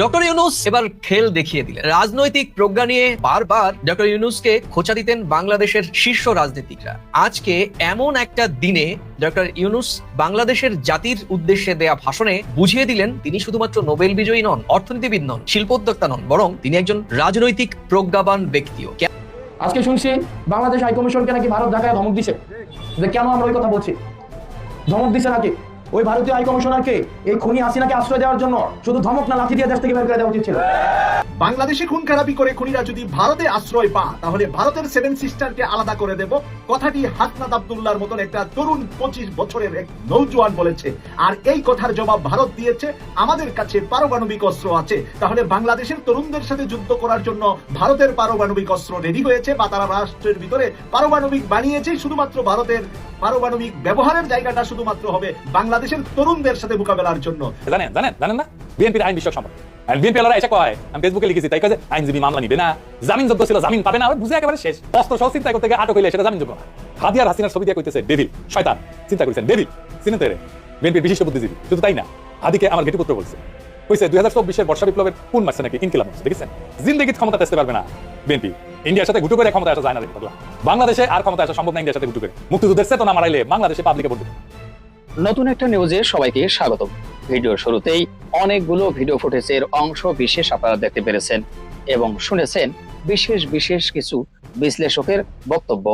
Doctor Yunus এবার খেল দেখিয়ে দিলেন। রাজনৈতিক প্রজ্ঞা নিয়ে বারবার ডক্টর ইউনুসকে খোঁচা দিতেন বাংলাদেশের শীর্ষ রাজনীতিকরা। আজকে এমন একটা দিনে ডক্টর ইউনুস বাংলাদেশের জাতির উদ্দেশ্যে দেয়া ভাষণে বুঝিয়ে দিলেন, তিনি শুধুমাত্র নোবেল বিজয়ী নন, অর্থনীতিবিদ নন, শিল্পোদ্যোক্তা নন, বরং তিনি একজন রাজনৈতিক প্রজ্ঞাবান ব্যক্তিও। আজকে শুনছি বাংলাদেশ হাইকমিশনকে নাকি ভারত ঢাকায় ধমক দিছে। যে কেন আমরা ওই কথা বলছি? ধমক দিছে নাকি? ওই ভারতীয় হাইকমিশনারকে এই খুনি হাসিনাকে আশ্রয় দেওয়ার জন্য শুধু ধমক না লাঠি দিয়ে দেশ থেকে বের করে দেওয়া উচিত ছিল। বাংলাদেশে খুন খারাপি করে খুনিরা যদি ভারতে আশ্রয় পা তাহলে ভারতের সেভেন সিস্টারকে আলাদা করে দেব। কথাটি হাসনাত আব্দুল্লাহর মতন একটা তরুণ পঁচিশ বছরের এক নৌজওয়ান বলেছে। আর এই কথার জবাব ভারত দিয়েছে, আমাদের কাছে পারমাণবিক অস্ত্র আছে। তাহলে বাংলাদেশের তরুণদের সাথে যুদ্ধ করার জন্য ভারতের পারমাণবিক অস্ত্র রেডি হয়েছে বা তারা রাষ্ট্রের ভিতরে পারমাণবিক বানিয়েছে, শুধুমাত্র ভারতের পারমাণবিক ব্যবহারের জায়গাটা শুধুমাত্র হবে বাংলাদেশের তরুণদের সাথে মোকাবেলার জন্য। জানেন জানেন জানেন না? বিএনপির আইন বিষয়ক সম্পর্কে। আর এসে কয়? আমি ফেসবুকে লিখেছি, তাই কাজে মামলা নিবে না, জামিন ছিল, জামিন পাবে না ওর বুঝে একেবারে শেষ। অস্ত্র সহ চিন্তা করতে গিয়ে আটক হইলে, সেটা জামিন না। হাদিয়ার হাসিনার ছবি দিয়ে কইতেছে ডেভিল শয়তান। চিন্তা ডেভিল বিশিষ্ট বুদ্ধিজীবী, শুধু তাই না, হাদিকে আমার ঘেটুপুত্র বলছে। কইছে বর্ষা বিপ্লবের কোন মাসে নাকি ইনকিলাব হচ্ছে? দেখেছেন? ক্ষমতা আসতে পারবে না বিএনপি। ইন্ডিয়ার সাথে ঘুটু করে ক্ষমতা আসা যায় না বাংলাদেশে আর ক্ষমতা আসা সম্ভব না ইন্ডিয়ার সাথে ঘুটু করে। মুক্তিযুদ্ধের চেতনা মারাইলে বাংলাদেশে পাবলিকে দেবে। নতুন একটা নিউজে সবাইকে স্বাগত ভিডিওর শুরুতেই অনেকগুলো ভিডিও ফুটেজের অংশ বিশেষ আপনারা দেখতে পেরেছেন এবং শুনেছেন বিশেষ বিশেষ কিছু বিশ্লেষকের বক্তব্য।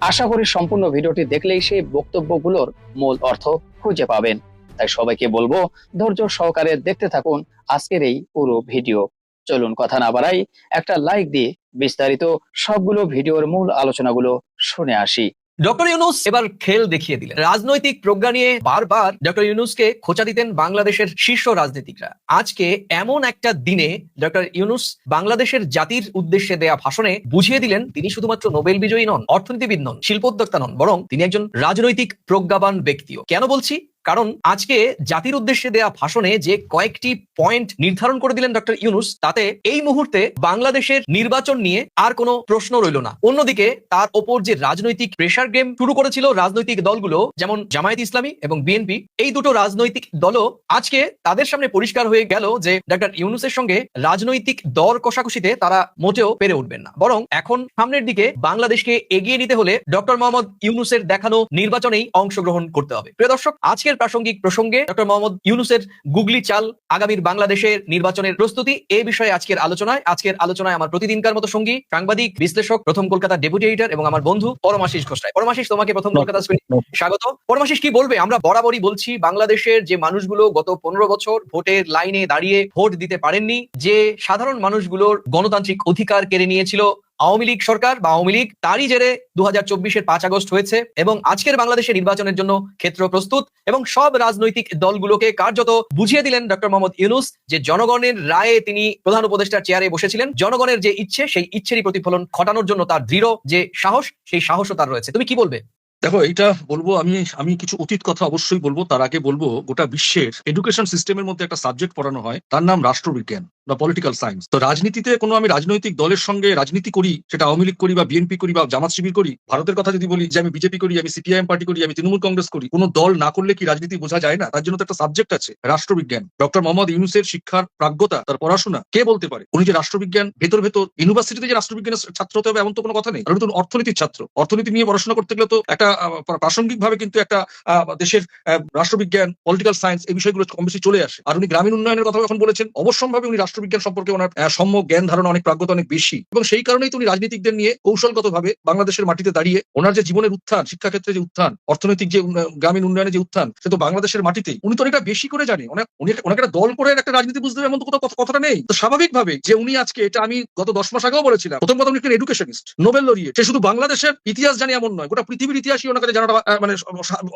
আশা করি সম্পূর্ণ ভিডিওটি দেখলেই সেই বক্তব্যগুলোর মূল অর্থ খুঁজে পাবেন। তাই সবাইকে বলব, ধৈর্য সহকারে দেখতে থাকুন আজকের এই পুরো ভিডিও। চলুন কথা না বাড়াই, একটা লাইক দিয়ে বিস্তারিত সবগুলো ভিডিওর মূল আলোচনাগুলো শুনে আসি। ডক্টর ইউনুস এবার খেল দেখিয়ে দিলেন। রাজনৈতিক প্রজ্ঞা নিয়ে বারবার ডক্টর ইউনুসকে খোঁচা দিতেন বাংলাদেশের শীর্ষ রাজনীতিকরা। আজকে এমন একটা দিনে ডক্টর ইউনুস বাংলাদেশের জাতির উদ্দেশ্যে দেয়া ভাষণে বুঝিয়ে দিলেন, তিনি শুধুমাত্র নোবেল বিজয়ী নন, অর্থনীতিবিদ নন, শিল্পোদ্যোক্তা নন, বরং তিনি একজন রাজনৈতিক প্রজ্ঞাবান ব্যক্তিও। কেন বলছি? কারণ আজকে জাতির উদ্দেশ্যে দেয়া ভাষণে যে কয়েকটি পয়েন্ট নির্ধারণ করে দিলেন ডক্টর ইউনুস, তাতে এই মুহূর্তে বাংলাদেশের নির্বাচন নিয়ে আর কোনো প্রশ্ন রইল না। অন্যদিকে তার ওপর যে রাজনৈতিক প্রেশার গেম শুরু করেছিল রাজনৈতিক দলগুলো, যেমন জামায়াত ইসলামী এবং বিএনপি, এই দুটো রাজনৈতিক দলও আজকে তাদের সামনে পরিষ্কার হয়ে গেল যে ডক্টর ইউনুসের সঙ্গে রাজনৈতিক দর কষাকষিতে তারা মোটেও পেরে উঠবেন না। বরং এখন সামনের দিকে বাংলাদেশকে এগিয়ে নিতে হলে ডক্টর মোহাম্মদ ইউনুসের দেখানো নির্বাচনেই অংশগ্রহণ করতে হবে। প্রিয় দর্শক, আজকের প্রাসঙ্গিক প্রসঙ্গে ডক্টর মোহাম্মদ ইউনুসের গুগলি চাল আগামীর বাংলাদেশের নির্বাচনের প্রস্তুতি এই বিষয়ে আজকের আলোচনায়। আজকের আলোচনায় আমার প্রতিদিনকার মতো সঙ্গী সাংবাদিক বিশ্লেষক প্রথম কলকাতা ডেপুটি এডিটর এবং আমার বন্ধু পরমাশিস ঘোষরায়। পরমাশিস তোমাকে প্রথম কলকাতা স্বাগত। পরমাশিস কি বলবে? আমরা বরাবরই বলছি বাংলাদেশের যে মানুষগুলো গত পনেরো বছর ভোটের লাইনে দাঁড়িয়ে ভোট দিতে পারেননি যে সাধারণ মানুষগুলোর গণতান্ত্রিক অধিকার কেড়ে নিয়েছিল আওয়ামী লীগ সরকার বা আওয়ামী লীগ তারই জেরে দু হাজার চব্বিশের পাঁচ আগস্ট হয়েছে এবং আজকের বাংলাদেশের নির্বাচনের জন্য ক্ষেত্র প্রস্তুত এবং সব রাজনৈতিক দলগুলোকে কার্যত বুঝিয়ে দিলেন ডক্টর মোহাম্মদ ইউনুস যে জনগণের রায়ে তিনি প্রধান উপদেষ্টার চেয়ারে বসেছিলেন। জনগণের যে ইচ্ছে, সেই ইচ্ছেরই প্রতিফলন ঘটানোর জন্য তার দৃঢ় যে সাহস, সেই সাহসও তার রয়েছে। তুমি কি বলবে? দেখো এটা বলব, আমি আমি কিছু অতীত কথা অবশ্যই বলব। তার আগে বলব, গোটা বিশ্বের এডুকেশন সিস্টেমের মধ্যে একটা সাবজেক্ট পড়ানো হয়। তার নাম রাষ্ট্রবিজ্ঞান। বা পলিটিক্যাল সায়েন্স তো রাজনীতিতে কোনো আমি রাজনৈতিক দলের সঙ্গে রাজনীতি করি সেটা আওয়ামী লীগ করি বা বিএনপি করি বা জামাত শিবির করি ভারতের কথা যদি বলি যে আমি বিজেপি করি আমি সিপিআইএম পার্টি করি আমি তৃণমূল কংগ্রেস করি কোনো দল না করলে কি রাজনীতি বোঝা যায় না? তার জন্য তো একটা সাবজেক্ট আছে রাষ্ট্রবিজ্ঞান। ডক্টর মোহাম্মদ ইউনুসের শিক্ষার প্রাজ্ঞতা তার পড়াশোনা কে বলতে পারে? উনি যে রাষ্ট্রবিজ্ঞান ভেতর ভেতর ইউনিভার্সিটিতে যে রাষ্ট্রবিজ্ঞানের ছাত্র হতে হবে এমন তো কোনো কথা নেই। কারণ তুমি অর্থনীতির ছাত্র। অর্থনীতি নিয়ে পড়াশোনা করতে গেলে তো একটা আহ, প্রাসঙ্গিক ভাবে কিন্তু একটা দেশের রাষ্ট্রবিজ্ঞান পলিটিক্যাল সায়েন্স এই বিষয়গুলো কম বেশি চলে আসে। আর উনি গ্রামীণ উন্নয়নের কথা যখন বলেছেন। অবশ্যম্ভাবে উনি রাষ্ট্রবিজ্ঞান সম্পর্কে ওনার আহ, সম্যক জ্ঞান ধারণা অনেক প্রাজ্ঞতা অনেক বেশি। এবং সেই কারণেই তো উনি রাজনীতিকদের নিয়ে কৌশলগত ভাবে বাংলাদেশের মাটিতে দাঁড়িয়ে ওনার যে জীবনের উত্থান শিক্ষাক্ষেত্রে যে উত্থান অর্থনৈতিক যে গ্রামীণ উন্নয়নের যে উত্থান সে তো বাংলাদেশের মাটিতেই। উনি তো অনেকটা বেশি করে জানে উনি ওনাকে একটা দল করে একটা রাজনীতি বুঝতে হবে এমন তো কথা- কথাটা নেই। তো স্বাভাবিকভাবে যে উনি আজকে এটা আমি গত দশ মাস আগেও বলেছিলাম প্রথম কথা উনি একজন এডুকেশনিস্ট নোবেল লরিয়ে সে শুধু বাংলাদেশের ইতিহাস জানে এমন নয় গোটা পৃথিবীর ইতিহাসই ওনার কাছে জানাটা মানে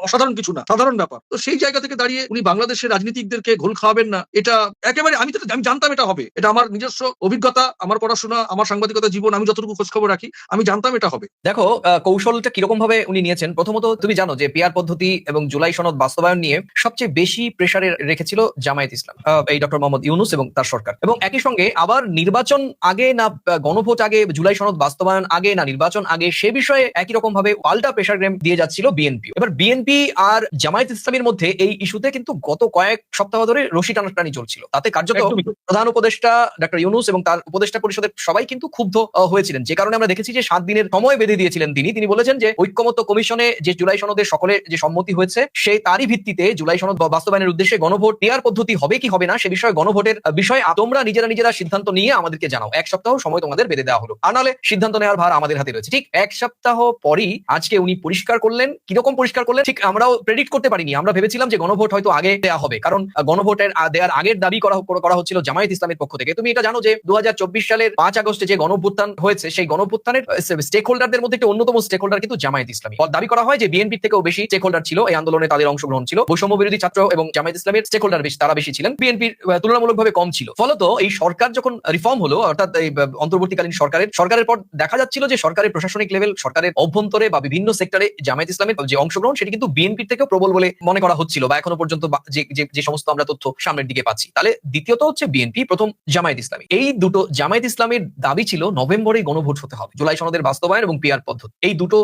অসাধারণ কিছু না সাধারণ ব্যাপার। তো সেই জায়গা থেকে দাঁড়িয়ে উনি বাংলাদেশের রাজনীতিকদেরকে ঘোল খাওয়াবেন না এটা একেবারে আমি তো আমি জানতাম এটা হবে। এটা আমার নিজস্ব অভিজ্ঞতা আমার পড়াশোনা আমার সাংবাদিকতা জীবন আমি যতটুকু খোঁজ খবর রাখি আমি জানতাম এটা হবে। দেখো কৌশলটা কীরকম ভাবে উনি নিয়েছেন প্রথমত তুমি জানো যে পিয়ার পদ্ধতি এবং জুলাই সনদ বাস্তবায়ন নিয়ে সবচেয়ে বেশি প্রেসারে রেখেছিল জামায়াত ইসলাম এই ডক্টর মোহাম্মদ ইউনুস এবং তার সরকার। এবং একই সঙ্গে আবার নির্বাচন আগে না গণভোট আগে জুলাই সনদ বাস্তবায়ন আগে না নির্বাচন আগে সে বিষয়ে একই রকম ভাবে পাল্টা প্রেসার গ্রাম দিয়ে যাচ্ছিল বিএনপি এবার বিএনপি আর জামায়াত ইসলামের মধ্যে এই ইস্যুতে কিন্তু গত কয়েক সপ্তাহ ধরে রশি টানাটানি চলছিল। তাতে কার্যত। প্রধান উপদেষ্টা ডক্টর ইউনুস এবং তার উপদেষ্টা পরিষদের সবাই কিন্তু ক্ষুব্ধ হয়েছিলেন। যে কারণে আমরা দেখেছি যে সাত দিনের সময় বেঁধে দিয়েছিলেন তিনি। তিনি বলেছেন যে ঐক্যমত্য কমিশনে যে জুলাই সনদের সকলের যে সম্মতি হয়েছে সেই তারই ভিত্তিতে জুলাই সনদ বাস্তবায়নের উদ্দেশ্যে গণভোট দেওয়ার পদ্ধতি হবে কি হবে না, সে বিষয়ে গণভোটের বিষয়ে তোমরা নিজেরা নিজেরা সিদ্ধান্ত নিয়ে আমাদেরকে জানাও। এক সপ্তাহ সময় তোমাদের বেঁধে দেওয়া হলো। আর নাহলে সিদ্ধান্ত নেওয়ার ভার আমাদের হাতে রয়েছে। ঠিক এক সপ্তাহ পরই আজকে উনি পরিষ্কার করলেন। কীরকম পরিষ্কার করলেন? ঠিক আমরাও প্রেডিক্ট করতে পারিনি। আমরা ভেবেছিলাম যে গণভোট হয়তো আগে দেওয়া হবে। কারণ গণভোটের দেওয়ার আগের দাবি করা করা হচ্ছিল জামায়াত ইসলামের পক্ষ থেকে। তুমি এটা জানো যে দু হাজার চব্বিশ সালের পাঁচ আগস্টে যে গণভ্যুত্থান হয়েছে, সেই গণভ্যুত্থানের স্টেক হোল্ডারদের মধ্যে একটা অন্যতম স্টেক হোল্ডার কিন্তু জামায়াত ইসলামী। দাবি করা হয় যে বিএনপি থেকেও বেশি স্টেক হোল্ডার ছিল, এই আন্দোলনে তাদের অংশগ্রহণ ছিল। বৈষম্য বিরোধী ছাত্র এবং জামায়াত ইসলামের স্টেক হোল্ডার বেশি, তারা বেশি ছিলেন। বিএনপির তুলনামূলকভাবে কম ছিল। ফলত এই সরকার যখন রিফর্ম হলো, অর্থাৎ এই অন্তর্বর্তীকালীন সরকারের সরকারের পর দেখা যাচ্ছিল যে সরকারের প্রশাসনিক লেভেল সরকারের অভ্যন্তরে বা বিভিন্ন সেক্টরে জামায়াত ইসলামের যে অংশগ্রহণ, সেটি কিন্তু বিএনপির থেকেও প্রবল বলে মনে করা হচ্ছিল বা এখনও পর্যন্ত যে, যে- যে সমস্ত আমরা তথ্য সামনের দিকে পাচ্ছি। তাহলে দ্বিতীয়ত হচ্ছে বিএনপি প্রথম জামায়াত ইসলামী। এই দুটো জামায়াত ইসলামের দাবি ছিল নভেম্বরে গণভোট হতে হবে, জুলাই সনদের বাস্তবায়ন এবং পিয়ার পদ্ধতি। এই দুটো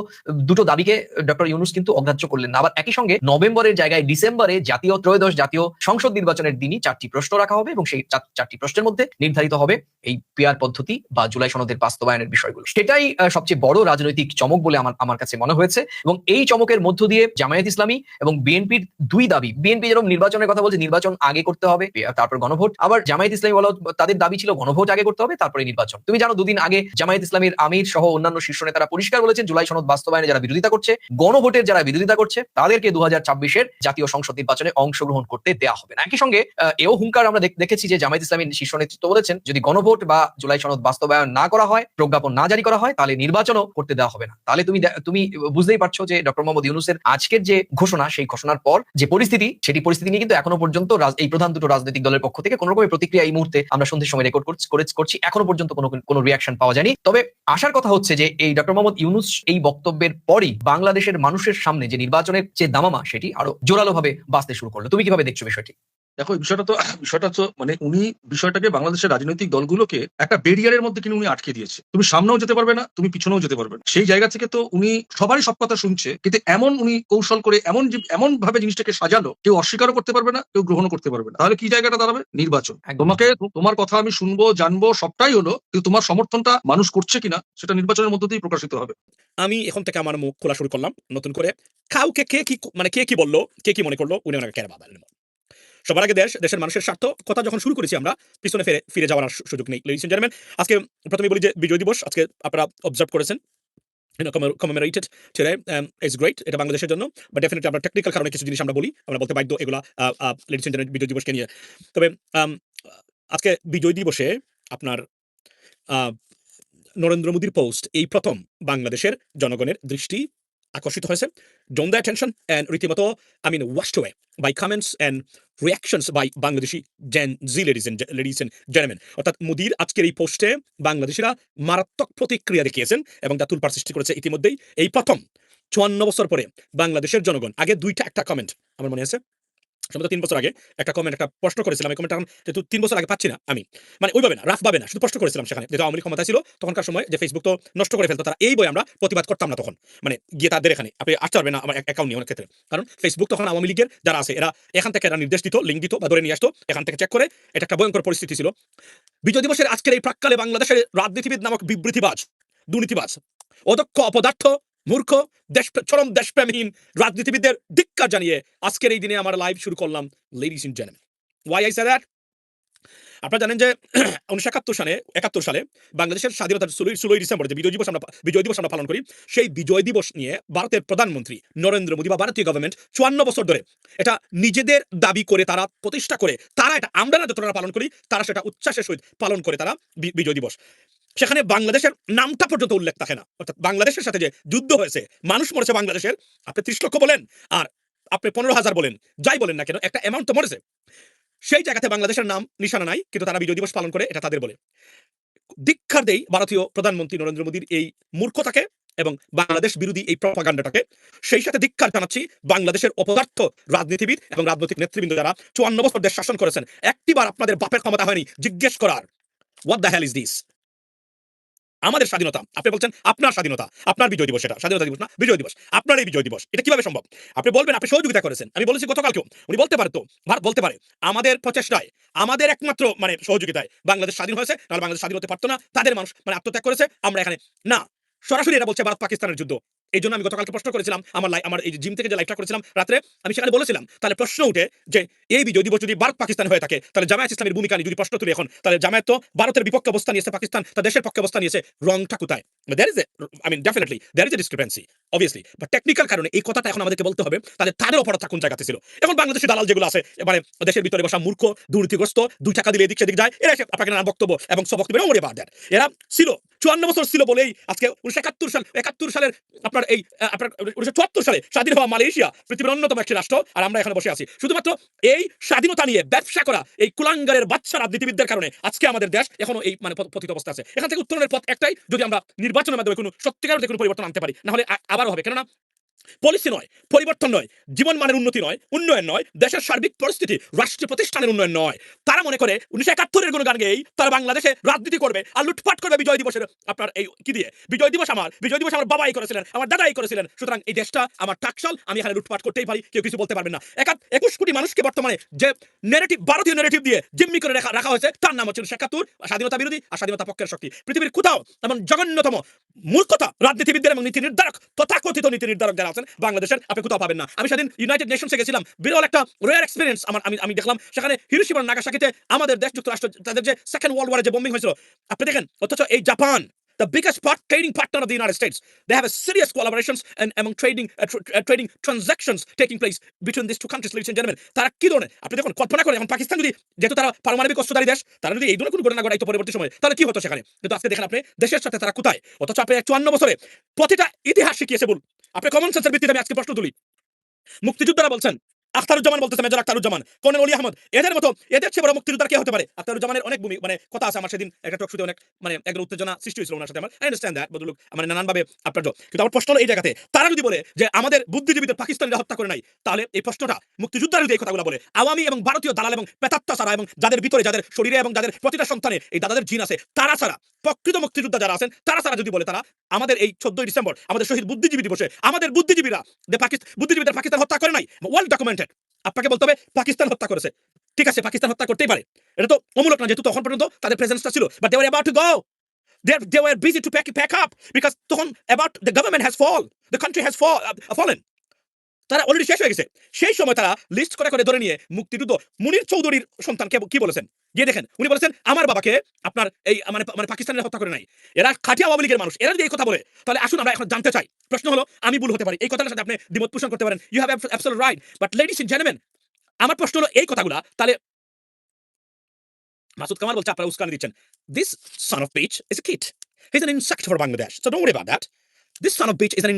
দুটো দাবিকে ডক্টর ইউনুস কিন্তু অগ্রাহ্য করলেন না। আবার একই সঙ্গে নভেম্বরের জায়গায় ডিসেম্বরে জাতীয়, ত্রয়োদশ জাতীয় সংসদ নির্বাচনের দিনই চারটি প্রশ্ন রাখা হবে এবং সেই চারটি প্রশ্নের মধ্যে নির্ধারিত হবে এই পিয়ার পদ্ধতি বা জুলাই সনদের বাস্তবায়নের বিষয়গুলো। সেটাই সবচেয়ে বড় রাজনৈতিক চমক বলে আমার আমার কাছে মনে হয়েছে এবং এই চমকের মধ্য দিয়ে জামায়াত ইসলামী এবং বিএনপির দুই দাবি, বিএনপি যেরকম নির্বাচনের কথা বলছে, নির্বাচন আগে করতে হবে, তারপর গণভোট। আবার জামায়াত ইসলামী বলো, তাদের দাবি ছিল গণভোট আগে করতে হবে, তারপরে নির্বাচন। তুমি জানো, দুদিন আগে জামায়াত ইসলামের আমির সহ অন্যান্য শীর্ষ নেতারা পরিষ্কার বলেছেন, জুলাই সনদ বাস্তবায়নে যারা বিরোধিতা করছে, গণভোটের যারা বিরোধিতা করছে, তাদেরকে দু হাজার জাতীয় সংসদ নির্বাচনে অংশগ্রহণ করতে দেওয়া হবে না। একই সঙ্গে এও হুঙ্কার আমরা দেখেছি যে জামায়াত ইসলামীর শীর্ষ নেতৃত্ব বলেছেন, যদি গণভোট বা জুলাই সনদ বাস্তবায়ন না করা হয়, প্রজ্ঞাপন না জারি করা হয়, তাহলে নির্বাচনও করতে দেওয়া হবে না। তাহলে তুমি তুমি বুঝতেই পারছ যে ডক্টর মোহাম্মদ ইউনুসের আজকের যে ঘোষণা, সেই ঘোষণার পর যে পরিস্থিতি, সেটি পরিস্থিতি নিয়ে কিন্তু এখনও পর্যন্ত এই প্রধান দুটো রাজনৈতিক দলের পক্ষ থেকে কোনো রকমের প্রতিক্রিয়া এই আমরা সন্ধ্যের সময় রেকর্ড করছি এখনও পর্যন্ত কোনো কোনো রিয়াকশন পাওয়া যায়নি। তবে আসার কথা হচ্ছে যে এই ডক্টর মোহাম্মদ ইউনুস এই বক্তব্যের পরই বাংলাদেশের মানুষের সামনে যে নির্বাচনের যে দামামা, সেটি আরও জোরালো ভাবে বাঁচতে শুরু করল। তুমি কীভাবে দেখছ বিষয়টি? দেখো এই বিষয়টা তো বিষয়টা তো মানে উনি বিষয়টাকে বাংলাদেশের রাজনৈতিক দলগুলোকে একটা বেরিয়ারের মধ্যে কিন্তু উনি আটকে দিয়েছে। তুমি সামনেও যেতে পারবে না তুমি পিছনেও যেতে পারবে না। সেই জায়গা থেকে তো উনি সবারই সব কথা শুনছে কিন্তু এমন উনি কৌশল করে এমন এমন ভাবে জিনিসটাকে সাজালো কেউ অস্বীকারও করতে পারবে না কেউ গ্রহণও করতে পারবে না। তাহলে কি জায়গাটা দাঁড়াবে? নির্বাচন। তোমাকে তোমার কথা আমি শুনব জানব সবটাই হলো কিন্তু তোমার সমর্থনটা মানুষ করছে কিনা সেটা নির্বাচনের মধ্য দিয়েই প্রকাশিত হবে। আমি এখন থেকে আমার মুখ খোলা শুরু করলাম নতুন করে। কাউকে কে কি মানে কে কি বলল কে কি মনে করল উনি ওনাকে কেন বাবা সবার আগে দেশ দেশের মানুষের স্বার্থ কথা যখন শুরু করেছি আমরা পিছনে ফিরে ফিরে যাওয়ার সুযোগ নেই। লেডিস জেন্টলম্যান আজকে প্রথমে বলি যে বিজয় দিবস আজকে আপনারা অবজার্ভ করেছেন। কমেমোরেটেড um, is great এটা বাংলাদেশের জন্য বা ডেফিনেটলি আমরা টেকনিক্যাল কারণে কিছু জিনিস আমরা বলি আমরা বলতে বাধ্য এগুলা লেডিস জেন্টলম্যান বিজয় দিবসকে নিয়ে। তবে um, আজকে বিজয় দিবসে আপনার নরেন্দ্র মোদীর পোস্ট এই প্রথম বাংলাদেশের জনগণের দৃষ্টি আকর্ষিত হয়েছে। ডোন দ্য অ্যাটেনশন অ্যান্ড রীতিমতো I mean waste way by comments and reactions by Bangladeshi Gen Z ladies and ladies and gentleman অর্থাৎ মোদীর আজকের এই পোস্টে বাংলাদেশিরা মারাত্মক প্রতিক্রিয়া দেখিয়েছেন এবং তা তুলপার সৃষ্টি করেছে ইতিমধ্যেই। এই প্রথম, চুয়ান্ন বছর পরে বাংলাদেশের জনগণ। আগে দুইটা, একটা কমেন্ট আমার মনে আছে? সম্ভবত তিন বছর আগে একটা কমেন্ট একটা প্রশ্ন করেছিলাম। এই কমেন্ট এখন যেহেতু তিন বছর আগে পাচ্ছি না আমি। মানে ওইভাবে না রাফ ভাবে না, শুধু প্রশ্ন করেছিলাম সেখানে। যেহেতু আওয়ামী ক্ষমতা ছিল, তখনকার সময় যে ফেসবুক তো নষ্ট করে ফেলতো, তারা এই বই আমরা প্রতিবাদ করতাম না তখন। মানে গিয়ে তাদের এখানে, আপনি আসতে পারবেন না আমার অ্যাকাউন্ট নিয়ে অনেক ক্ষেত্রে। কারণ ফেসবুক তখন আওয়ামী লীগের যারা আছে, এরা এখান থেকে এরা নির্দেশ দিত লিঙ্ক দিত বা ধরে নিয়ে আসতো, এখান থেকে চেক করে। এটা একটা ভয়ঙ্কর পরিস্থিতি ছিল। বিজয় দিবসের আজকের এই প্রাককালে বাংলাদেশের রাজনীতিবিদ নামক বিবৃতিবাজ, দুর্নীতিবাজ, অদক্ষ, অপদার্থ মূর্খ, দেশ চরম দেশপ্রেমহীন রাজনীতিবিদদের ধিক্কার জানিয়ে আজকের এই দিনে আমার লাইভ শুরু করলাম লেডিস ইন জেনেমেন ওয়াই আই সে দ্যাট আপনারা জানেন যে উনিশশো একাত্তর সালে একাত্তর সালে বাংলাদেশের স্বাধীনতার ষোলোই ষোলোই ডিসেম্বর যে বিজয় দিবস আমরা বিজয় দিবস আমরা পালন করি, সেই বিজয় দিবস নিয়ে ভারতের প্রধানমন্ত্রী নরেন্দ্র মোদী বা ভারতীয় গভর্নমেন্ট চুয়ান্ন বছর ধরে এটা নিজেদের দাবি করে, তারা প্রতিষ্ঠা করে, তারা এটা আমরা না যতটা পালন করি, তারা সেটা উচ্ছ্বাসের সহিত পালন করে তারা বিজয় দিবস। সেখানে বাংলাদেশের নামটা পর্যন্ত উল্লেখ থাকে না। অর্থাৎ বাংলাদেশের সাথে যে যুদ্ধ হয়েছে, মানুষ মরেছে বাংলাদেশের, আপনি ত্রিশ লক্ষ বলেন, আর আপনি পনেরো হাজার বলেন, যাই বলেন না কেন, একটা অ্যামাউন্ট তো মরেছে। সেই জায়গাতে বাংলাদেশের নাম নিশানা নাই, কিন্তু তারা বিজয় দিবস পালন করে, এটা তাদের বলে। দীক্ষার দেই ভারতীয় প্রধানমন্ত্রী নরেন্দ্র মোদীর এই মূর্খতাকে এবং বাংলাদেশ বিরোধী এই প্রপাগান্ডাটাকে। সেই সাথে ধিক্ষার জানাচ্ছি, বাংলাদেশের অপদার্থ রাজনীতিবিদ এবং রাজনৈতিক নেতৃবৃন্দ যারা চুয়ান্ন বছর দেশ শাসন করেছেন, একটিবার আপনাদের বাপের ক্ষমতা হয়নি, জিজ্ঞেস করার। What the hell is this আমাদের স্বাধীনতা। আপনি বলছেন, আপনার স্বাধীনতা। আপনার বিজয় দিবস এটা স্বাধীনতা দিবস না, বিজয় দিবস। আপনার এই বিজয় দিবস। এটা কীভাবে সম্ভব? আপনি বলবেন, আপনি সহযোগিতা করেছেন। আমি বলেছি গতকালকেও, উনি বলতে পারতো ভারত বলতে পারে। আমাদের প্রচেষ্টায়, আমাদের একমাত্র মানে সহযোগিতায় বাংলাদেশ স্বাধীন হয়েছে, নাহলে বাংলাদেশ স্বাধীন হতে পারতো না। তাদের মানুষ মানে আত্মত্যাগ করেছে। আমরা এখানে না, সরাসরি এটা বলছে ভারত পাকিস্তানের যুদ্ধ। এই জন্য আমি গতকালকে প্রশ্ন করেছিলাম, আমার লাই- আমার এই জিম থেকে যে লাইভটা করেছিলাম রাত্রে, আমি সেখানে বলেছিলাম, তাহলে প্রশ্ন উঠে যে এই দিবস যদি ভারত পাকিস্তান হয়ে থাকে, তাহলে জামায়াত ইসলামের ভূমিকা নিয়ে যদি প্রশ্ন তুলি এখন, তাহলে জামায়াত তো ভারতের বিপক্ষে অবস্থান নিয়েছে, পাকিস্তান তার দেশের পক্ষে অবস্থান নিয়েছে রংটা কোথায়? There is I mean definitely there is a discrepancy obviously but technical কারণে এই কথাটা এখন আমাদেরকে বলতে হবে তাদের তাদের অপরাধ কোন জায়গাতে ছিল? এখন বাংলাদেশের দালাল যেগুলো আছে মানে দেশের ভিতরে বসা মূর্খ, দুর্নীতিগ্রস্ত, দুই টাকা দিলে এদিক সেদিক যায়, এরা আপনাকে নানা বক্তব্য এবং সব বক্তব্য এরা ছিল চুয়ান্ন বছর ছিল বলেই আজকে উনিশশো একাত্তর সাল, একাত্তর সালের আপনার এই আপনার উনিশশো চুয়াত্তর সালে স্বাধীন হওয়া মালয়েশিয়া, পৃথিবীর অন্যতম একটি রাষ্ট্র, আর আমরা এখানে বসে আছি। শুধুমাত্র এই স্বাধীনতা নিয়ে ব্যবসা করা এই কুলাঙ্গারের বাচ্চা রাজনীতিবিদদের কারণে আজকে আমাদের দেশ এখনও এই মানে পথিত অবস্থা আছে। এখান থেকে উত্তরণের পথ একটাই, যদি আমরা নির্বাচনের মাধ্যমে কোনো সত্যিকার কোনো পরিবর্তন আনতে পারি, নাহলে আবারও হবে। কেননা পলিসি নয়, পরিবর্তন নয়, জীবন মানের উন্নতি নয়, উন্নয়ন নয়, দেশের সার্বিক পরিস্থিতি, রাষ্ট্রীয় প্রতিষ্ঠানের উন্নয়ন নয়। তারা মনে করে উনিশশো একাত্তরের কোনো গান গেয়েই তারা বাংলাদেশে রাজনীতি করবে আর লুটপাট করবে বিজয় দিবসের, আপনার এই কি দিয়ে? বিজয় দিবস আমার, বিজয় দিবস আমার বাবাই করেছিলেন, আমার দাদাই করেছিলেন, সুতরাং এই দেশটা আমার টাকশাল, আমি এখানে লুটপাট করতেই পারি, কেউ কিছু বলতে পারবেন না। একাত একুশ কোটি মানুষকে বর্তমানে যে নেগেটিভ ভারতীয় নেগেটিভ দিয়ে জিম্মি করে রাখা রাখা হয়েছে, তার নাম হচ্ছে একাত্তর, স্বাধীনতা বিরোধী আর স্বাধীনতা পক্ষের শক্তি। পৃথিবীর কোথাও এমন জঘন্যতম মূর্খতা রাজনীতিবিদদের এবং নীতি নির্ধারক, তথাকথিত নীতি নির্ধারক যারা আছেন, বাংলাদেশের আপনি কোথাও পাবেন না। আমি সেদিন ইউনাইটেড নেশনসে গেছিলাম, বিরল একটা রেয়ার এক্সপিরিয়েন্স আমার আমি আমি দেখলাম। সেখানে হিরোশিমার নাগাসাকিতে আমাদের দেশ যুক্তরাষ্ট্র, তাদের যে সেকেন্ড ওয়ার্ল্ড ওয়ারে যে বোম্বিং হয়েছিল, আপনি দেখেন, অথচ এই Japan the biggest part trading partner of the United States. They have a serious collaborations and among trading uh, tr- uh, trading transactions taking place between these two countries, ladies and gentlemen. তারা কি ধরনের? আপনি দেখুন কল্পনা করেন এখন পাকিস্তান যদি যেহেতু তারা পারমাণবিক অস্ত্রধারী দেশ তারা যদি এই ধরনের কোনো ঘটনা ঘটাইতো পরবর্তী সময়ে তাহলে কি হতো সেখানে? কিন্তু আজকে দেখেন আপনি দেশের সাথে তারা কোথায়? অথচ আপনি চুয়ান্ন বছরে প্রতিটা ইতিহাস শিখিয়েছে বল আপনি কমন সেন্সের ভিত্তিতে আমি আজকে প্রশ্ন তুলি। মুক্তিযোদ্ধারা বলছেন আখতারুজ্জামান বলতেছে, মেজর আখতারুজ্জামান। কর্নেল অলি আহমদ, এদের মতো, এদের চেয়ে বড় মুক্তিযোদ্ধার কে হতে পারে? আখতারুজ্জামানের অনেক ভূমি মানে কথা আছে আমার সেদিন, একটা টক শুতে অনেক মানে একদম উত্তেজনা সৃষ্টি হয়েছিল ওনার সাথে আমার। আই আন্ডারস্ট্যান্ড দ্যাট বদলুক মানে নানানভাবে আপনার কিন্তু আমার প্রশ্ন হলো এই জায়গাতে, তারা যদি বলে যে আমাদের বুদ্ধিজীবীদের পাকিস্তানিরা হত্যা করে নাই, তাহলে এই প্রশ্নটা মুক্তিযোদ্ধারা যদি এই কথাগুলো বলে, আওয়ামী এবং ভারতীয় দালাল এবং পেতাত্তা ছাড়া এবং যাদের ভিতরে, যাদের শরীরে এবং যাদের প্রতিটা সন্তানে এই দাদাদের জিন আছে, তারা ছাড়া, প্রকৃত মুক্তিযোদ্ধা যারা আছেন, তারা ছাড়া যদি বলে তারা, আমাদের এই চোদ্দই ডিসেম্বর, আমাদের শহীদ বুদ্ধিজীবী দিবসে, আমাদের বুদ্ধিজীবীরা বুদ্ধিজীবীদের পাকিস্তান হত্যা করে নাই, ওয়ার্ল্ড ডকুমেন্টেড আপনাকে বলতে হবে পাকিস্তান হত্যা করেছে ঠিক আছে পাকিস্তান হত্যা করতেই পারে এটা তো অমূলক না যেহেতু তখন পর্যন্ত তাদের প্রেজেন্সটা ছিল but they were about to go they they were busy to pack pack up because তখন about the government has fall the country has fall uh, fallen তারা অলরেডি শেষ হয়ে গেছে। সেই সময় তারা লিস্ট করে করে ধরে নিয়ে মুক্তিযুদ্ধ মুনির চৌধুরীর সন্তানকে কি বলেছেন? গিয়ে দেখেন, উনি বলেছেন, আমার বাবাকে আপনার এই মানে মানে পাকিস্তানের হত্যা করে নাই। এরা খাটিয়া আওয়ামী লীগের মানুষ। এরা যদি এই কথা বলে, তাহলে আসুন আমরা এখন জানতে চাই। প্রশ্ন হলো, আমি ভুল হতে পারি। এই কথাটার সাথে আপনি দ্বিমত পোষণ করতে পারেন। You have right but ladies in gentleman আমার প্রশ্ন হলো এই কথাগুলা, তাহলে মাসুদ কামাল বলছে, আপনারা উস্কানি দিচ্ছেন। This son of bitch is kid kid. He's an insect for Bangladesh. So don't worry about that. This son of bitch is an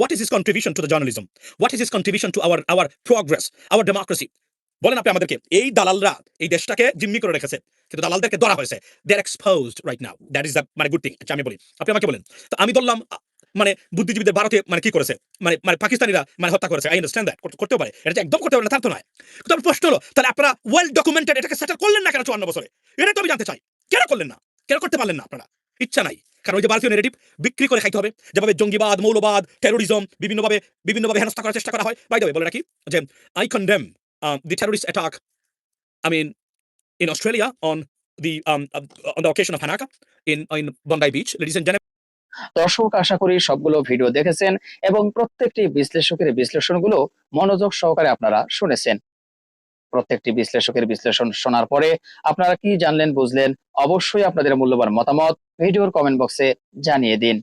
what is his contribution to the journalism? What is his contribution to our our progress, our democracy? বলেন আপনি আমাদেরকে, এই দালালরা, এই দেশটাকে জিম্মি করে রেখেছে, কিন্তু দালালদেরকে ধরা হয়েছে। They are exposed right now that is the মানে গুড থিং আচ্ছা আমি বলি। আপনি আমাকে বলেন, তো আমি বললাম মানে বুদ্ধিজীবীদের ভারতে মানে কি করেছে? মানে মানে পাকিস্তানিরা মানে হত্যা করেছে। আই আন্ডারস্ট্যান্ড দ্যাট করতেও পারে। এটা একদম করতে পারে না তার তো নয়। কিন্তু আমার প্রশ্ন হলো, তাহলে আপনারা ওয়েল ডকুমেন্টেড এটাকে সেটেল করলেন না কেন চুয়ান্ন বছরে? এটা তো আমি জানতে চাই। কেন করলেন না? কেন করতে পারলেন না আপনারা? ইচ্ছা নাই। কারণ ওই যে ভারতীয় নেগেটিভ বিক্রি করে খাইতে হবে। যেভাবে জঙ্গিবাদ মৌলবাদ টেরোরিজম বিভিন্নভাবে বিভিন্নভাবে হেনস্থা করার চেষ্টা করা হয়। বাই দেবে বলে রাখি যে I condemn the terrorist attack I mean, in on the um uh, on the occasion of Hanaka in in Bondi Beach, ladies দর্শক আশা করি সবগুলো ভিডিও দেখেছেন এবং প্রত্যেকটি বিশ্লেষকের বিশ্লেষণগুলো মনোযোগ সহকারে আপনারা শুনেছেন। প্রত্যেকটি বিশ্লেষকের বিশ্লেষণ শোনার পরে আপনারা কি জানলেন, বুঝলেন, অবশ্যই আপনাদের মূল্যবান মতামত ভিডিওর কমেন্ট বক্সে জানিয়ে দিন।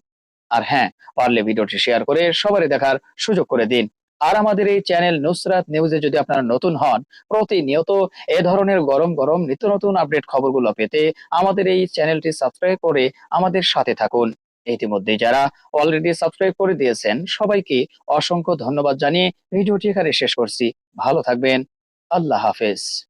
আর হ্যাঁ পারলে ভিডিওটি শেয়ার করে সবারই দেখার সুযোগ করে দিন। আর আমাদের এই চ্যানেল নুসরাত নিউজে যদি আপনারা নতুন হন, প্রতিনিয়ত এ ধরনের গরম গরম নিত্য নতুন আপডেট খবরগুলো পেতে আমাদের এই চ্যানেলটি সাবস্ক্রাইব করে আমাদের সাথে থাকুন। ইতিমধ্যে যারা অলরেডি সাবস্ক্রাইব করে দিয়েছেন, সবাইকে অসংখ্য ধন্যবাদ জানিয়ে ভিডিওটি এখানে শেষ করছি। ভালো থাকবেন اللہ حافظ۔